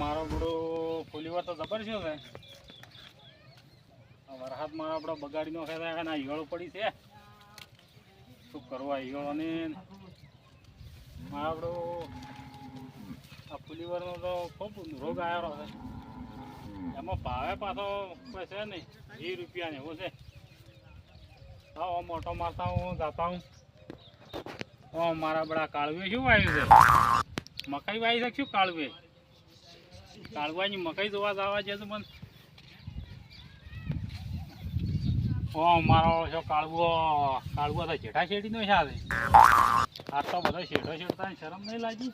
મારો બડો ફૂલીવાર તો જબર છે. વરસાદ મારો આપણો બગાડી નો ખેતા ના ઈયળો પડી છે. શું કરવા ઈયળોને? મારો આપણો આ ફૂલીવારનો તો ખૂબ રોગ આવ્યો છે. એમાં ભાવે પાછો છે નહીં. વીસ રૂપિયા ને એવો છે. આવો મોટો મારતા હું જાતા હું ઓ, મારા બડા કાળવે, શું વાવ્યું છે? મકાઈ વાવી શકશું કાળવે? કાળવાની મકાઈ જોવા જવા છે તો મને. ઓ, મારો છો કાળવો. કાળવો તો જેઠા શેરડીનો છે આ તો બધો શેઠો શેઠતા શરમ નહીં લાગી.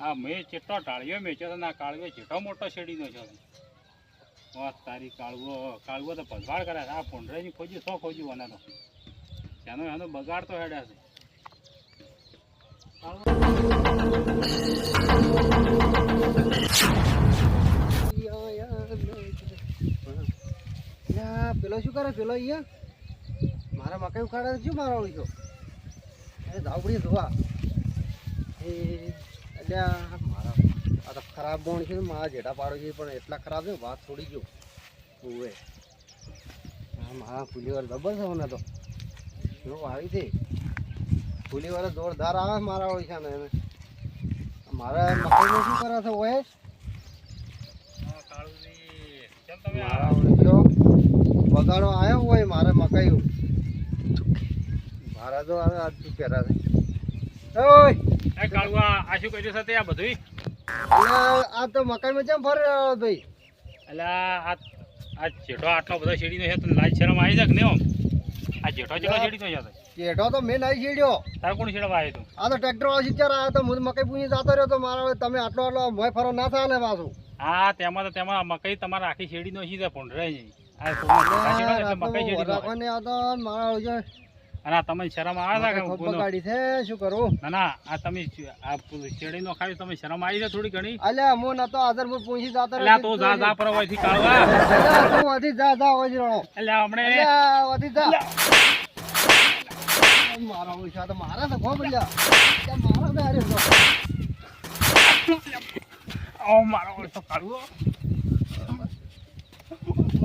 હા મેં ચેટલો ટાળ્યો મેં તો ના કાળવે જેઠો મોટો શેરડીનો છે. તારી કાળવો કાળવો તો ભગવાડ કરે આ પોંડરાની ખોજ્યું સો ખોજ્યું આના તો. એનો એનો બગાડ તો હેડ્યા છે. પેલો શું કરે? પેલો અહીંયા? મારા મકાઈ ઉખાડે શું મારા ઓળખ્યો એ ધાવડી ધોવા એ તો ખરાબ ગોણ છે મારા જેઠા પાડો છે પણ એટલા ખરાબ છે વાત છોડી ગયો. ઓવે મારા ફૂલીવાર જબર છે મને તો? જો આવી છે? ફૂલીવાર જોરદાર આવે મારા ઓળખ્યા ને એને. મારા મકાઈ શું કરે છે ઓએ મારા આ- ઓળખ્યો બગાડો આવ્યો હોય મારે મકાઈ મારા તો આજ શું પહેરા છે? ઓય! કાળુઆ, આ શું કર્યું છે આ બધુંય? અલ્યા, આ તો મકાઈમાં કેમ ફરી ભાઈ? અલા, આ આ જેઠો આટલો બધો શેરડીનો છે તને લાજ શરમ આવી છે આ જેઠો જેટલો છે જેઠો તો મેં નહીં છેડ્યો તારે કોણ આવ્યું તું? આ તો ટ્રેક્ટર વાળો આવ્યો તો હું મકાઈ પૂછી જતો રહ્યો તો મારા તમે આટલો આટલો ભય ફરો ના થાય ને પાછું. હા તેમાં તો તેમાં મકાઈ તમારે આખી શેડી નો તે ભૂંડરાય જાય મકાઈ મારા ઓળખ્યો અને આ તમને શરમ આવે છે? બગાડી છે શું કરું? ના ના આ તમે આ શેરડીનો ખાવી તમે શરમ આવી છે થોડી ઘણી? અલ્યા હું નતો હાજર હું પૂછી જાતો અલ્યા તો જા જા પર હોયથી કાળવા. અલ્યા, તું વધી જા જા વધી રણો અલ્યા હમણે. અલ્યા, વધી જા. મારા હોય છે તો મારા તો ખો બલ્યા અલ્યા, મારા તો. અરે. ઓ મારો તો કાળવો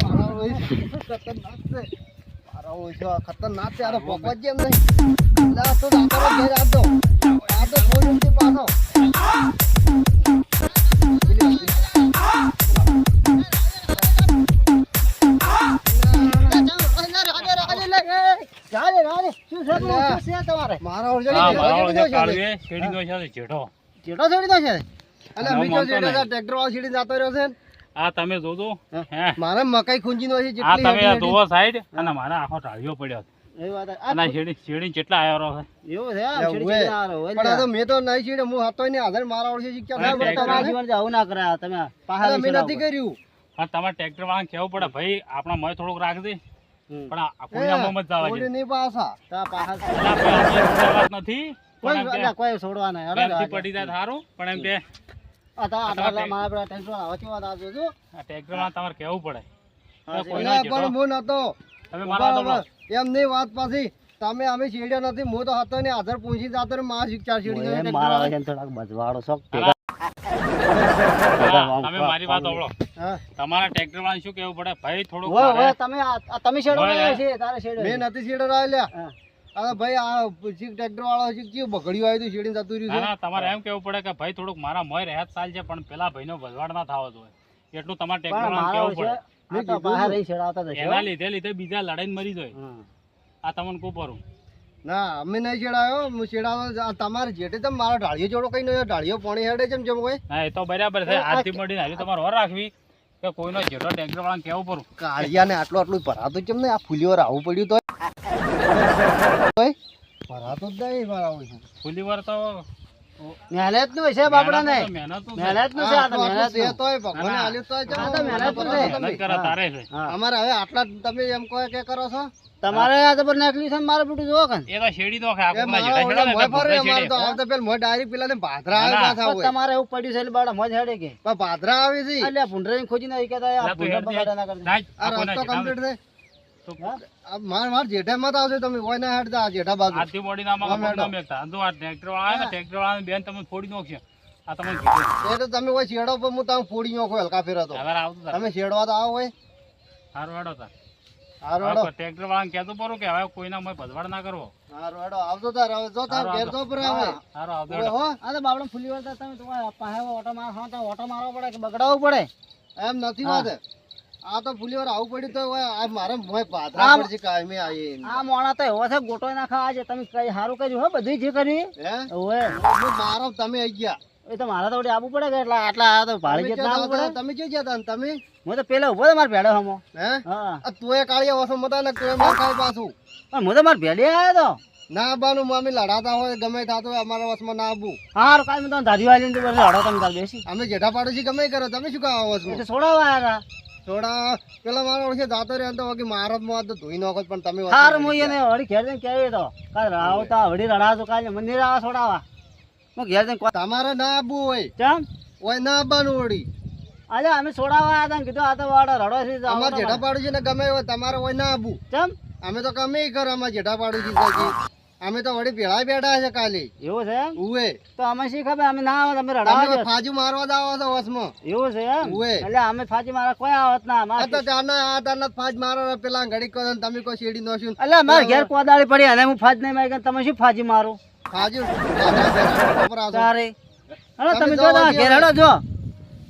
મારા ઓળખ્યો ખતરનાક છે. ખતરનાક છે આને પકવા જેમ નહીં આ તો દાંતરો ઘેર આપજો. આ તો છોડી નથી પાછો. મારા જેઠો છોડી જેઠો છોડી દો છે જેઠો. ટ્રેક્ટર વાળો સીડી જતો રહ્યો છે આ તમે જોજો. મારા મકાઈ ખૂંચી નો છે આ તમે જોવો સાઈડ અને મારા આખો ટાળિયો પડ્યો તમારે ટ્રેક્ટર વાળાને કેવું પડે ભાઈ આપણા મોય થોડુંક રાખજે. પણ નથી. પડી જાય સારું. પણ એમ કે આ તો આ અથવા તો તે- મારા પેલા ટેન્શન આવે. છે વાત આવજો જો આ ટ્રેક્ટર વાળા તમારે કહેવું પડે? હા, કોઈ અલ્યા, જેઠો. પણ હું નતો. તમે મારા એમ નહીં વાત પાછી. તમે અમે સીડ્યા નથી હું તો હતો ને હાજર પૂછી જતો ને મારા શિક્ષા સીડી મારા વજન થોડાક બજવાડો શોખ હા, ભેગા હા, તમે મારી વાત સાંભળો તમારા ટ્રેક્ટર વાળાને શું કહેવું પડે? ભાઈ થોડુંક ઓય, મારે- ઓય, તમે આ- આ તમે શેડો છે તારે શેડો મેં નથી રાયલ્યા હા. અરે ભાઈ આ શીખ ટ્રેક્ટર વાળો શીખ કેવું બગડ્યું આવ્યું સીડી જતું ના રહ્યું ના તમારે એમ કેવું પડે કે ભાઈ થોડુંક મારા મોય રહેત સાલ છે પણ પેલા ભાઈનો ભજવાડ ના થવો જોઈએ. એટલું તમારે ટ્રેક્ટર કહેવું છે પડે? બહાર રહી શેડાવતા જશે એના લીધે લીધે બીજા લડાઈને મરી જાય. આ તમને કહું પરું ના અમે નહીં છેડાયો હું છેડાવો તમારે જેટે તમે મારો ઢાળિયો જોડો કઈ નહીં ઢાળિયો પાણી હેડે છે જેમ કોઈ ના એ તો બરાબર છે આજથી મળીને હજુ તમારે વર રાખવી કે કોઈનો જેટો ટ્રેક્ટર વાળાને કેવું પરું કાળિયાને આટલું આટલું ભરાતું કેમ નહીં? આ ફૂલીઓ આવું પડ્યું તો. ભરાતું જ નહીં વાર તો મહેનતનું છે બાપડા ને. મહેનતનું છે આ તો મહેનત છે તોય ભગવાને આલ્યું તોય આ તો મહેનતનું છે. તમે. મહેનત કરે તારે છે. અમારે હવે આટલા તમે એમ કહો કે કરો છો? તમારે આ તો નાખલી છે ને મારે બધું જોવો કાન. તો નો ને મોય એટલે તો પેલા મોય ભાદરા આવે પાછા હોય. તમારે એવું પડ્યું છે એટલે મોજ હેડે કે. પણ ભાદરા આવી છે અલ્યા ભૂંડરાઈને ખોજીને ઈ કહેતા આ એટલે ખોજી દે. બગાડા ના કરતા. આ રસ્તો કમ્પ્લીટ છે. તો માર માર જેઠા મત આવજો તમે ઓય ના હેડતા જેઠા બાજુ. આથી બોડીને ના માં ના મેકતા. અંધો આ ટ્રેક્ટર વાળા ને, ટ્રેક્ટર વાળા બેન તમને ફોડી નાખશે. આ તમને કીધું. એ તો તમે ઓય શેડો પર હું તમે ફોડી નોખો હલકા ફેરા તો. હવે આવતું તમે શેડવા તો આવો હોય હારું વાડો તા હારો વાડો ટ્રેક્ટર વાળાને કહેતો પરો કે હવે કોઈના મોંએ ભજવાડ ના કરવો. હારો વાડો આવજો તાર હવે જો તાર ઘેર તો પર આવે. હારું આવજો હો આ તો બાબડા ફૂલી વાળતા તમે તો પાસે ઓટો માર હા તો ઓટો મારવો પડે કે બગડાવવું પડે? એમ નથી. વાત આ તો ભૂલી વાર આવું પડ્યું તો આ મારે મોય પાથરા પડશે કાયમી આઈ આ મોણા તો એવો છે ગોટો નાખા આજે તમે કઈ સારું કર્યું હો બધું જે કર્યું હે? ઓવે. મારો તમે આઈ ગયા. એ તો મારા તો આવવું પડે કે એટલે આટલા આ તો ભાડે જતા? આવવું પડે? તમે ક્યાં જતા? ને તમે? હું તો પેલા ઊભો તો મારે ભેડો હમો. હે? હા. તું એ કાળિયા ઓછો મતા ને તું માર ખાઈ પાછું. પણ હું તો મારે ભેડે આવ્યો તો. ના બાનું મામી લડાતા હોય ગમે થા હોય અમારા વસમાં ના આવવું હા કાંઈ મેં તો ધારી વાળી હડો તમે તાર બેસી. અમે જેઠા પાડોશી ગમે કરો તમે શું કહો વસમાં છો? એટલે છોડાવવા આવ્યા થોડા પેલા મારો ઓળખે જાતો રહ્યો તો બાકી મારા માં તો ધોઈ નાખો પણ તમે હારું હું એને વળી ઘેર જઈને કહેવી તો કાલે રાવતા વળી રડાતો કાલે મંદિર આવા છોડાવવા હું ઘેર જઈને તમારે ના બુ હોય. ચમ? ઓય ના આવવાનું વળી. અલે અમે છોડાવા આવ્યા હતા કીધું આ તો વાડો રડો છે અમાર આવો અમારે છે જેઠા ને ગમે હોય તમારે ઓય ના બુ ચમ? અમે તો ગમે કર અમારે જેઠા પાડોશી છે અમે તો વળી ભેળા બેઠા છે કાલે. એવું છે ઉવે. તો અમે શી ખબર? અમે ના આવે તમે તમે રડાવા ફાજુ મારવા જ આવો છો વસમાં. એવું છે એમ? ઉવે. એટલે અમે ફાજી મારા કોઈ આવત ના અમાર તો ત્યારના આ ત્યારના ફાજ મારો પેલા ઘડી કો તમે કોઈ શેડી નો છું એટલે માર ઘેર કોદાળી પડી અને હું ફાજ નહીં મારી તમે શું ફાજી મારો? ફાજી તારે. હેડો તમે તમે જો ઘેર હડો જો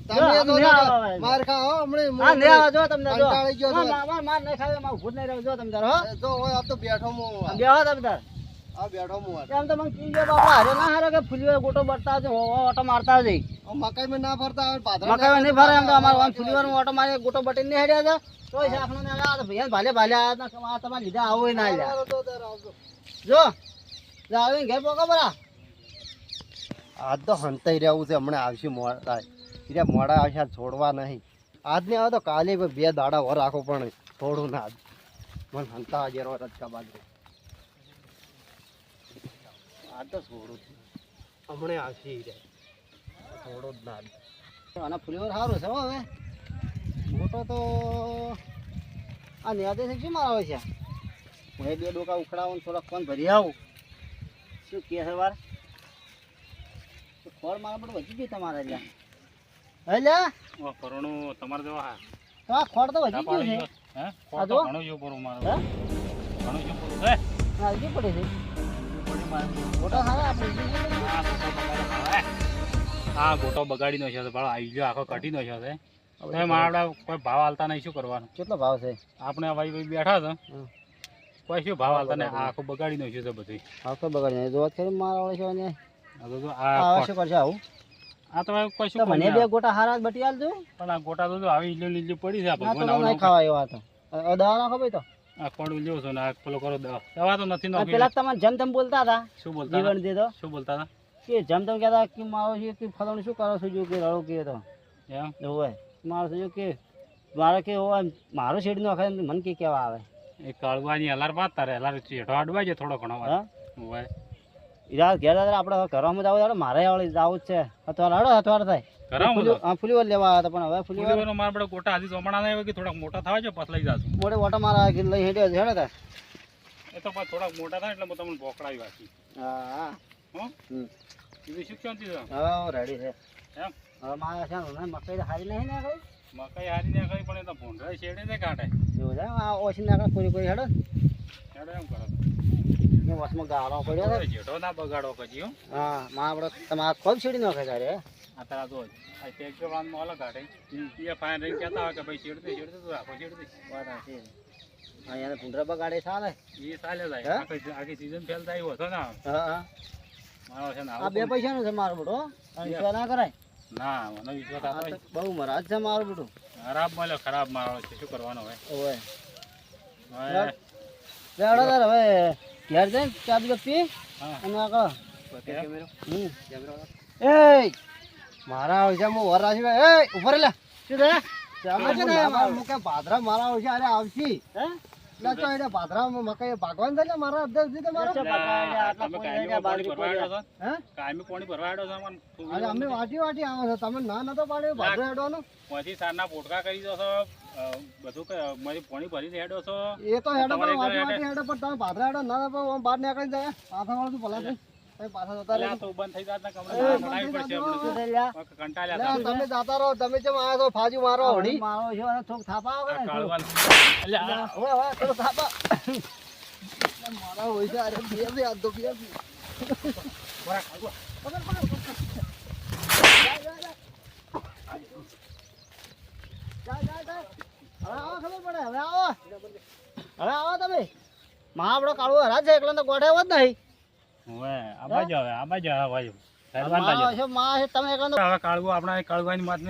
તમે. માર ખાઓ હમણાં હા ને આવો જો તમને જો. માર- માર- નહીં ખાવે માં જ નહીં રહું જો તમે તાર હો. જો આ તો બેઠો મો બેહો તમે તાર. આ બેઠો હું એમ તો મને કીધું બાપા હારે ના હારે કે ફૂલીવાર ગોટો બરતા હો, ઓટો મારતા આ મકાઈ માં ના ફરતા હોય પાદરા મકાઈ નહીં ફરે એમ તો અમારે આમ ફૂલીવાર ઓટો મારી ગોટો બટી નહીં હેડ્યા છે. તોય શાકનો ને આ તો ભૈયા ભાલે ભાલે આયા હતા તમારે લીધા આવો ના લ્યા. જો જા આવીને ઘેર પોકો બરા આજ તો હંતાઈ રહેવું છે હમણાં આવશે મોડા. એટલે મોડા આવશે છોડવા નહીં. આજ ને આવે તો કાલે બે દાડા વર રાખો પણ થોડું ના. મને હંતા આજે રો રચકા બાજુ આજ તો છે હમણાં આવશે રહ્યા. થોડું જ ના આના ફ્લેવર સારું છે હો હવે મોટો તો આ ન્યાદે છે શું મારા છે હું એ બે ડોકા ઉખડાવું થોડાક કોણ ભરી આવું શું કહે છે વાર ફળ ખોળ મારા પણ વધી ગયું તમારે ત્યાં એટલે ઓ, કરોડો તમારે જેવા હા. તો આ ખોળ તો વધી ગયું છે હે? આ તો જો. ઘણું જેવું પૂરું મારે. હે ઘણું જેવું પૂરું છે. આ હજી પડે છે ગોટો નાખ્યો, ગોટો બગાડી નો છે ભાડો આવી ગયો આખો કાઢી નો છે. હવે મારા કોઈ ભાવ હાલતા નહીં શું કરવાનું? કેટલો ભાવ છે? આપણે ભાઈ બેઠા હતા. કોઈ શું ભાવ હાલતા નહીં આ આખું બગાડી નો છે બધું ભાવ તો બગાડી જોવા કરી મારા વાળો છે આ તો જો આ શું કરશે આવું? આ તો કોઈ શું મને બે ગોટા હારા બટી આલજો. પણ આ ગોટા તો આવી લીલી લીલી પડી છે આ ભગવાન ખાવા એવા હતા. અ, દવા નાખો ભાઈ તો? આ કોડું લેવું છો ને આ પેલો કરો દવા. દવા તો નથી નાખી. પેલા તમારે જેમ તેમ બોલતા હતા? શું બોલતા જીવન દે તો શું બોલતા હતા? કે જેમ તેમ કહેતા કે મારો છે કે ફલાણું શું કરો છો? જો કે રડો કે તો. એમ? હોય. મારો છે કે મારે કે હોય મારો શેડ નો ખાય મન કે કેવા આવે? એ કાળવાની હલાર પાત તારે હલાર ચેઠો અડવાય છે થોડો ઘણો હોય. યાર ઘેર આપણે ઘરમાં જાવ મારે આવડે જાવ જ છે. અથવા હડો અથવાર થાય. કરાવું ફૂલી- લેવા હતા પણ હવે ફૂલીવાર ફૂલીવાનો મારા બધા ગોટા હજી જમણા કે થોડાક મોટા થાય છે પછી લઈ જાશું. મોડે ઓટો મારા કે લઈ હેડ્યો છે હેડો એ તો પાછા થોડાક મોટા થાય એટલે હું તમને બોકડાવી વાંચી હા હા. બીજું શું શાંતિ છે રેડી છે. એમ? હવે મારે છે મકાઈ હારી નહીં ને કઈ મકાઈ હારી ને ખાઈ પણ એ તો ભૂંડરા શેડે ને કાઢે એવું છે? આ ઓછી નાખે પૂરી પૂરી હેડો. હેડો એમ કરો. ને વસમાં ગાળો પડ્યો જેઠો ના બગાડો કજી હો. હા માં આપણે તમારે છેડી સીડી નાખે તારે. આ તારા જો વાળાનું મોલા કાઢે એ ફાઈન રહીને કહેતા હોય કે ભાઈ ચીડતી દે તો વાત સાચી છે. અહીંયા ભૂંડરા બગાડે ચાલે એ ચાલે જાય? આખી સીઝન ફેલ થાય એવો હતો ને આ. હા મારો છે ને આ બે છે મારું બધું વિશ્વાસ ના કરાય? ના મને વિશ્વાસ બહુ મરાજ છે મારું બેટું. ખરાબ મળ્યો ખરાબ મારો છે. શું કરવાનું હોય ઓય. બે હડો તાર હવે ઘેર જઈને ચા દૂધ પી અને આગળ. કેમેરો? હમ. એ મારા આવશે હું વર રાખી એ ઉપર લે. શું થયા? ચાલો છે છે ને ને મુકે ભાદરા મારા આવશે અરે આવશી. હે? એટલે તો એને પાદરા મકાઈ ભાગવાન ને મારા અધ્યક્ષ દીધે મારા? કાયમી પાણી ભરવા પોણી. છો? છો? અરે અમે વાટી વાટી આવો છો. તમે ના નતો પાડ્યો ભાદરો હેડવાનો? પછી સારના પોટકા કરી દો છો. બધું કે મારી પોણી ભરીને હેડો છો. એ તો હેડો પણ વાંચી વાંચી હેડો. પણ તમે પાછળ હેડો ના ના બહાર નીકળી જાય. પાછા વાળું ભલા થઈ તમે પાછા જતા રહો તમે જેમ છો ફાજી મારો હળી મારો છે અને થોડુંક થાપા આવે હવે થાપા. મારા હોય છે અરે બે બે બે આવો ખબર પડે હવે આવો. હવે આવો તમે. માં આપણો કાળો હરાજ છે એકલો તો ગોઠાયો જ નહીં. હવે જ આવે આમાં જ આવે તમે કાળવું આપણા કાળવાની વાત નહીં